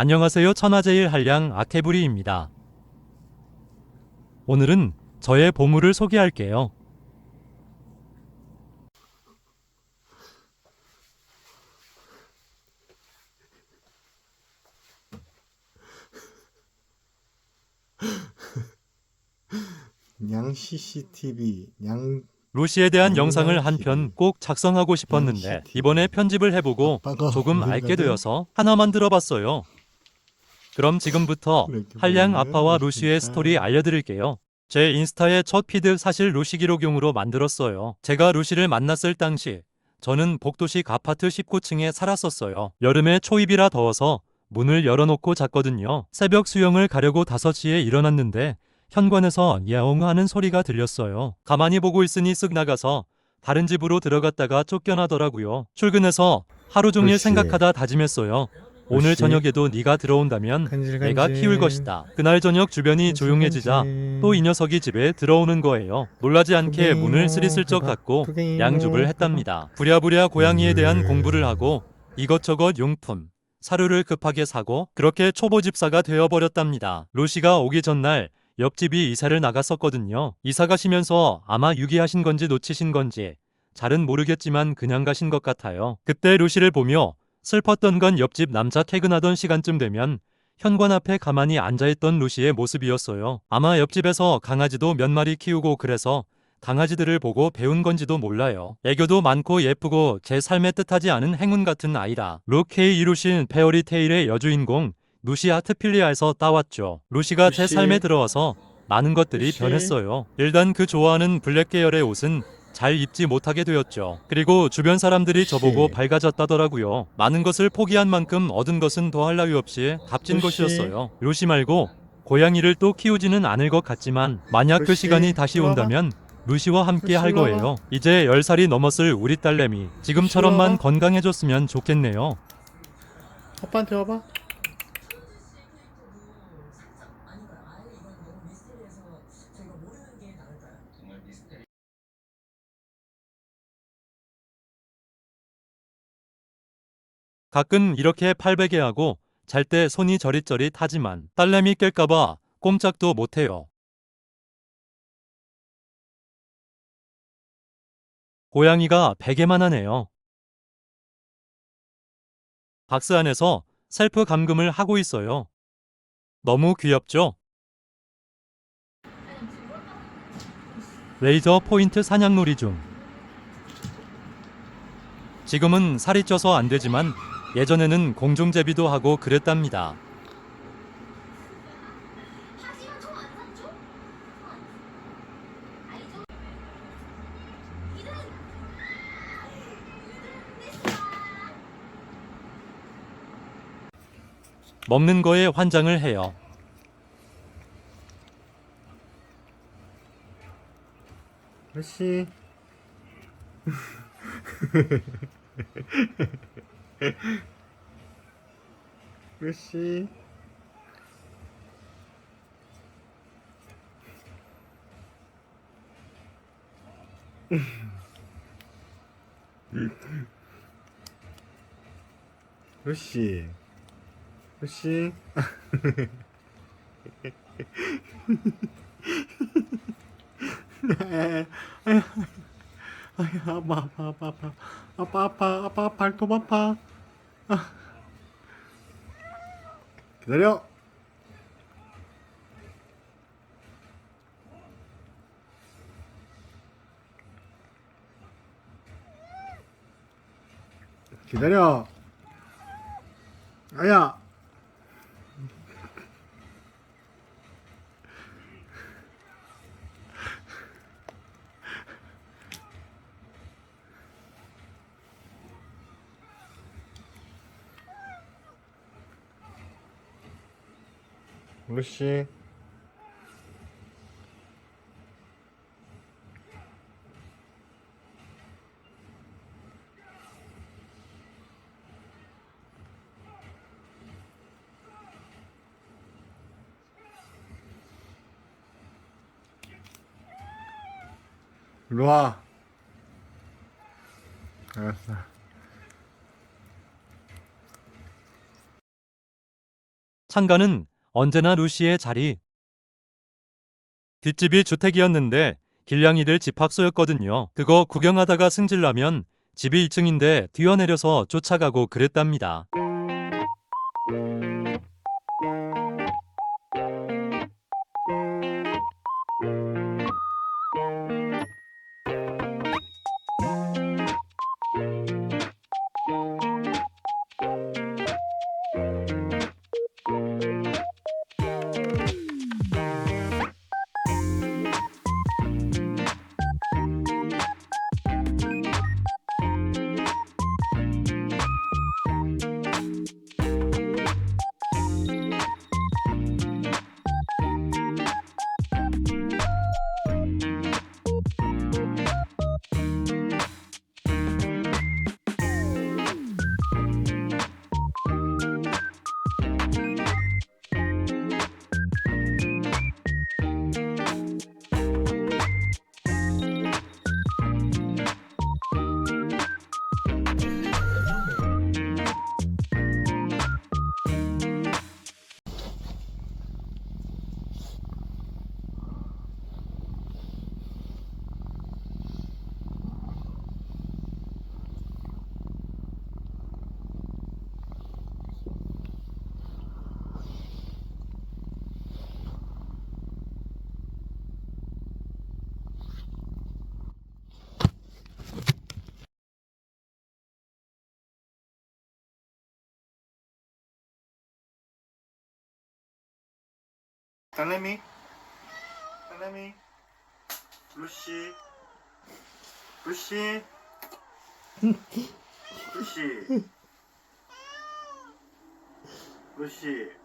안녕하세요 천하제일 한량 아케부리입니다. 오늘은 저의 보물을 소개할게요. 양 CCTV 양 루시에 대한 음, 영상을 한. 편 꼭 작성하고 싶었는데 음, 이번에 편집을 해보고 조금 알게 되어서 하나 만 들어봤어요. 그럼 지금부터 한량 아빠와 진짜 루시의 스토리 알려드릴게요. 제 인스타의 첫 피드 사실 루시 기록용으로 만들었어요. 제가 루시를 만났을 당시 저는 복도식 아파트 19층에 살았었어요. 여름에 초입이라 더워서 문을 열어놓고 잤거든요. 새벽 수영을 가려고 5시에 일어났는데 현관에서 야옹 하는 소리가 들렸어요. 가만히 보고 있으니 쓱 나가서 다른 집으로 들어갔다가 쫓겨나더라고요. 출근해서 하루 종일 그렇지. 생각하다 다짐했어요. 오늘. 저녁에도 네가 들어온다면 간질간질. 내가 키울 것이다. 그날 저녁 주변이 조용해지자 또 이 녀석이 집에 들어오는 거예요. 놀라지 않게 푸갱이요, 문을 스리슬쩍 해봐. 닫고 양줍을. 했답니다. 부랴부랴 고양이에 대한 음. 공부를 하고 이것저것 용품, 사료를 급하게 사고 그렇게 초보 집사가 되어버렸답니다. 루시가 오기 전날 옆집이 이사를 나갔었거든요. 이사 가시면서 아마 유기하신 건지 놓치신 건지 잘은 모르겠지만 그냥 가신 것 같아요. 그때 루시를 보며 슬펐던 건 옆집 남자 퇴근하던 시간쯤 되면 현관 앞에 가만히 앉아있던 루시의 모습이었어요. 아마 옆집에서 강아지도 몇 마리 키우고 그래서 강아지들을 보고 배운 건지도 몰라요. 애교도 많고 예쁘고 제 삶에 뜻하지 않은 행운 같은 아이라. 루케이 이루신 페어리 테일의 여주인공 루시 아트필리아에서 따왔죠. 루시가 제 루시. 삶에 들어와서 많은 것들이. 변했어요. 일단 그 좋아하는 블랙 계열의 옷은 잘 입지 못하게 되었죠. 그리고 주변 사람들이. 저보고 밝아졌다더라고요. 많은 것을 포기한 만큼 얻은 것은 더할 나위 없이 값진. 것이었어요. 루시 말고 고양이를 또 키우지는 않을 것 같지만 만약 그 시간이 다시. 온다면 루시와 함께 할. 거예요. 이제 10살이 넘었을 우리 딸내미 지금처럼만. 건강해졌으면 좋겠네요. 아빠한테 와봐 가끔 이렇게 팔베개 하고 잘 때 손이 저릿저릿 하지만 딸내미 깰까봐 꼼짝도 못해요. 고양이가 베개만 하네요. 박스 안에서 셀프 감금을 하고 있어요. 너무 귀엽죠? 레이저 포인트 사냥놀이 중. 지금은 살이 쪄서 안 되지만 예전에는 공중제비도 하고 그랬답니다. 먹는 거에 환장을 해요. 루시 루시 루시 루시 아야 아파 아파 아파 아파. 아파 아파 아파 발톱 아파. 아. 기다려. 기다려. 아야 루시 일로와 알았어. 창가는 언제나 루시의 자리. 뒷집이 주택이었는데 길냥이들 집합소였거든요. 그거 구경하다가 승질나면 집이 1층인데 뛰어내려서 쫓아가고 그랬답니다. 딸내미 딸내미 루시 루시 루시 루시